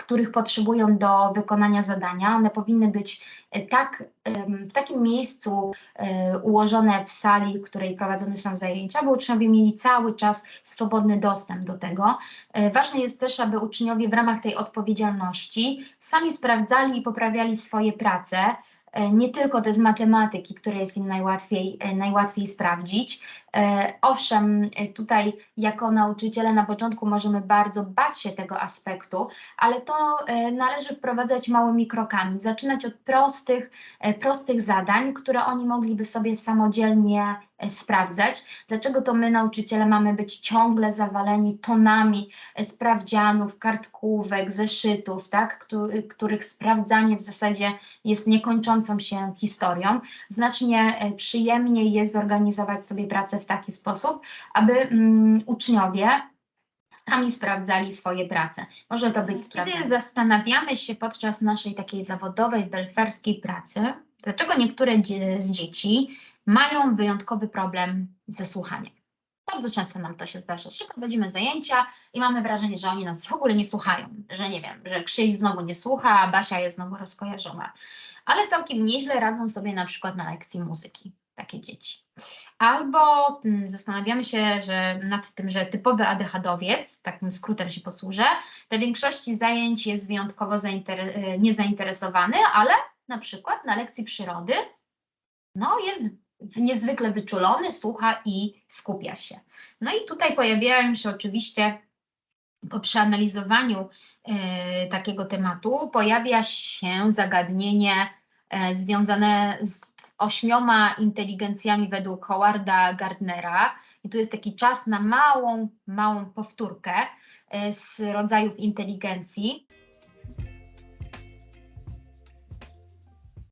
których potrzebują do wykonania zadania. One powinny być e, tak, w takim miejscu e, ułożone w sali, w której prowadzone są zajęcia, by uczniowie mieli cały czas swobodny dostęp do tego. E, Ważne jest też, aby uczniowie w ramach tej odpowiedzialności sami sprawdzali i poprawiali swoje prace, nie tylko te z matematyki, które jest im najłatwiej, e, najłatwiej sprawdzić. E, Owszem, e, tutaj jako nauczyciele na początku możemy bardzo bać się tego aspektu, ale to e, należy wprowadzać małymi krokami, zaczynać od prostych, e, prostych zadań, które oni mogliby sobie samodzielnie e, sprawdzać. Dlaczego to my, nauczyciele, mamy być ciągle zawaleni tonami e, sprawdzianów, kartkówek, zeszytów, tak, któ- których sprawdzanie w zasadzie jest niekończącą się historią. Znacznie e, przyjemniej jest zorganizować sobie pracę w taki sposób, aby mm, uczniowie sami sprawdzali swoje prace. Może to być Kiedy sprawdzanie. Kiedy zastanawiamy się podczas naszej takiej zawodowej, belferskiej pracy, dlaczego niektóre z dzieci mają wyjątkowy problem ze słuchaniem. Bardzo często nam to się zdarza, że prowadzimy zajęcia i mamy wrażenie, że oni nas w ogóle nie słuchają, że nie wiem, że Krzyś znowu nie słucha, a Basia jest znowu rozkojarzona. Ale całkiem nieźle radzą sobie na przykład na lekcji muzyki takie dzieci. Albo mm, zastanawiamy się że nad tym, że typowy ADHDowiec, takim skrótem się posłużę, dla większości zajęć jest wyjątkowo zaintere- e, niezainteresowany, ale na przykład na lekcji przyrody no, jest niezwykle wyczulony, słucha i skupia się. No i tutaj pojawiają się oczywiście po przeanalizowaniu e, takiego tematu, pojawia się zagadnienie e, związane z ośmioma inteligencjami według Howarda Gardnera. I tu jest taki czas na małą, małą powtórkę e, z rodzajów inteligencji.